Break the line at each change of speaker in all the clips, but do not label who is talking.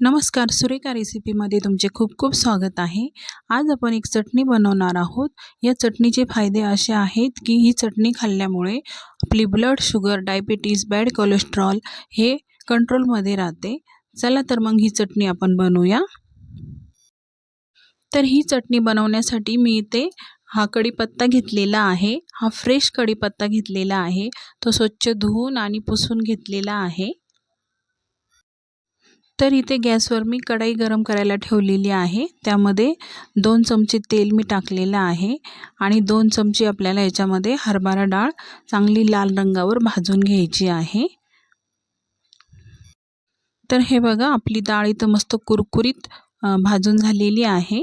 नमस्कार सुरेखा रेसिपीमध्ये तुमचे खूप खूप स्वागत आहे. आज आपण एक चटणी बनवणार आहोत. या चटणीचे फायदे असे आहेत की ही चटणी खाल्ल्यामुळे आपली blood sugar diabetes bad cholesterol हे कंट्रोलमध्ये राहते. चला तर मग ही चटणी आपण बनवूया. तर ही चटणी बनवण्यासाठी मी इथे हा कढीपत्ता घेतलेला आहे. हा फ्रेश कढीपत्ता घेतलेला आहे. तो स्वच्छ धुवून आणि पुसून घेतलेला आहे. तर इथे गॅसवर मी कढई गरम करायला ठेवलेली आहे. त्यामध्ये दोन चमचे तेल मी टाकलेलं आहे आणि दोन चमचे आपल्याला याच्यामध्ये हरभरा डाळ चांगली लाल रंगावर भाजून घ्यायची आहे. तर हे बघा आपली डाळ इथं मस्त कुरकुरीत भाजून झालेली आहे.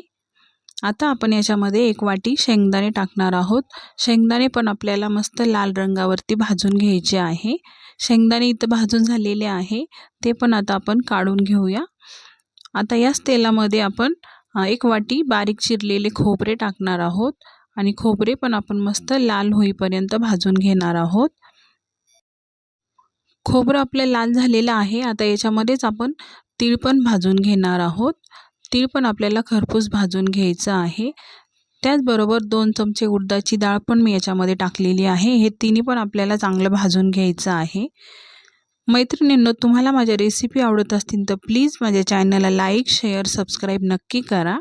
आता आपण याच्यामध्ये एक वाटी शेंगदाणे टाकणार आहोत. शेंगदाणे पण आपल्याला मस्त लाल रंगावरती भाजून घ्यायचे आहे. शेंगदाणे इथं भाजून झालेले आहे. ते पण आता आपण काढून घेऊया. आता याच तेलामध्ये आपण एक वाटी बारीक चिरलेले खोबरे टाकणार आहोत. आणि खोबरे पण आपण मस्त लाल होईपर्यंत भाजून घेणार आहोत. खोबरं आपलं लाल झालेलं आहे. आता याच्यामध्येच आपण तीळ पण भाजून घेणार आहोत. तीळ पण आपल्याला खरपूस भाजून घ्यायचं आहे. त्याचबरोबर दोन चमचे उडदाची डाळ पण मी याच्यामध्ये टाकलेली आहे. हे तिन्ही पण आपल्याला चांगलं भाजून घ्यायचं आहे. मैत्रिणींनो तुम्हाला माझ्या रेसिपी आवडत असतील तर प्लीज माझ्या चॅनलला लाईक शेअर सबस्क्राईब नक्की करा.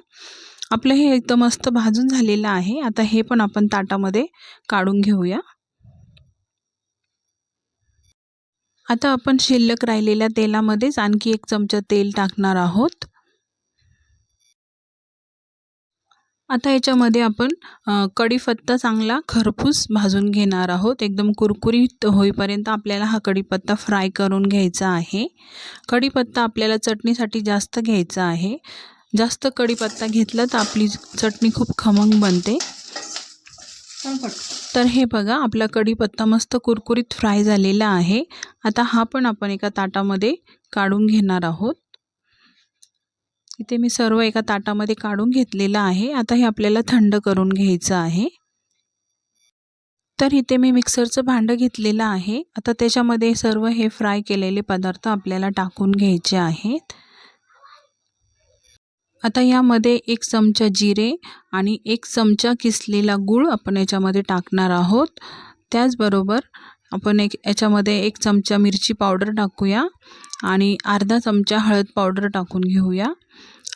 आपलं हे एकदम मस्त भाजून झालेलं आहे. आता हे पण आपण ताटामध्ये काढून घेऊया. आता आपण शिल्लक राहिलेल्या तेलामध्येच आणखी एक चमचा तेल टाकणार आहोत. आता याच्यामध्ये आपण कढीपत्ता चांगला खरपूस भाजून घेणार आहोत. एकदम कुरकुरीत होईपर्यंत आपल्याला हा कढीपत्ता फ्राय करून घ्यायचा आहे. कढीपत्ता आपल्याला चटणीसाठी जास्त घ्यायचा आहे. जास्त कढीपत्ता घेतला तर आपली चटणी खूप खमंग बनते. तर हे बघा आपला कढीपत्ता मस्त कुरकुरीत फ्राय झालेला आहे. आता हा पण आपण एका ताटामध्ये काढून घेणार आहोत. इथे मी सर्व एका ताटामध्ये काढून घेतलेलं आहे. आता हे आपल्याला थंड करून घ्यायचं आहे. तर इथे मी मिक्सरचं भांडं घेतलेलं आहे. आता त्याच्यामध्ये सर्व हे फ्राय केलेले पदार्थ आपल्याला टाकून घ्यायचे आहेत. आता यामध्ये एक चमचा जिरे आणि एक चमचा किसलेला गूळ आपण याच्यामध्ये टाकणार आहोत. त्याचबरोबर आपण एक याच्यामध्ये एक चमचा मिरची पावडर टाकूया आणि अर्धा चमचा हळद पावडर टाकून घेऊया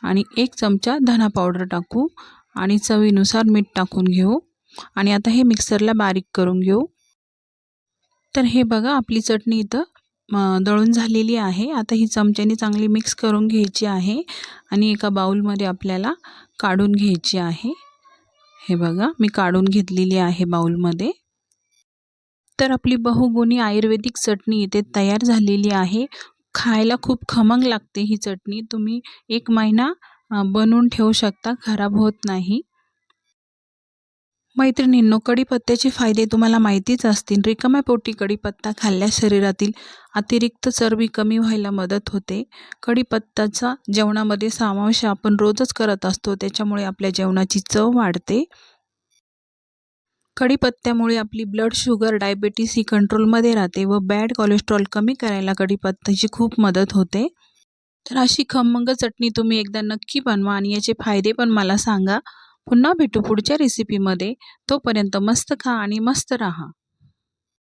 आणि एक चमचा धना पावडर टाकू आणि चवीनुसार मीठ टाकून घेऊ आणि आता हे मिक्सरला बारीक करून घेऊ. तर हे बघा आपली चटणी इथं दळून झालेली आहे. आता ही चमच्याने चांगली मिक्स करून घ्यायची आहे आणि एका बाऊलमध्ये आपल्याला काढून घ्यायची आहे. हे बघा मी काढून घेतलेली आहे बाऊलमध्ये तर आपली बहुगुणी आयुर्वेदिक चटणी इथे तयार झालेली आहे. खायला खूप खमंग लागते ही चटणी. तुम्ही एक महिना बनवून ठेवू शकता खराब होत नाही. मैत्रिणींनो कढीपत्त्याचे फायदे तुम्हाला माहितीच असतील. रिकाम्या पोटी कढीपत्ता खाल्ल्यास शरीरातील अतिरिक्त चरबी कमी व्हायला मदत होते. कढीपत्ताचा जेवणामध्ये समावेश आपण रोजच करत असतो त्याच्यामुळे आपल्या जेवणाची चव वाढते. कढीपत्त्यामुळे आपली ब्लड शुगर डायबेटीस ही कंट्रोलमध्ये राहते व बॅड कोलेस्ट्रॉल कमी करायला कढीपत्त्याची खूप मदत होते. तर अशी खमंग चटणी तुम्ही एकदा नक्की बनवा आणि याचे फायदे पण मला सांगा. पुन्हा भेटू पुढच्या रेसिपीमध्ये तोपर्यंत मस्त खा आणि मस्त राहा.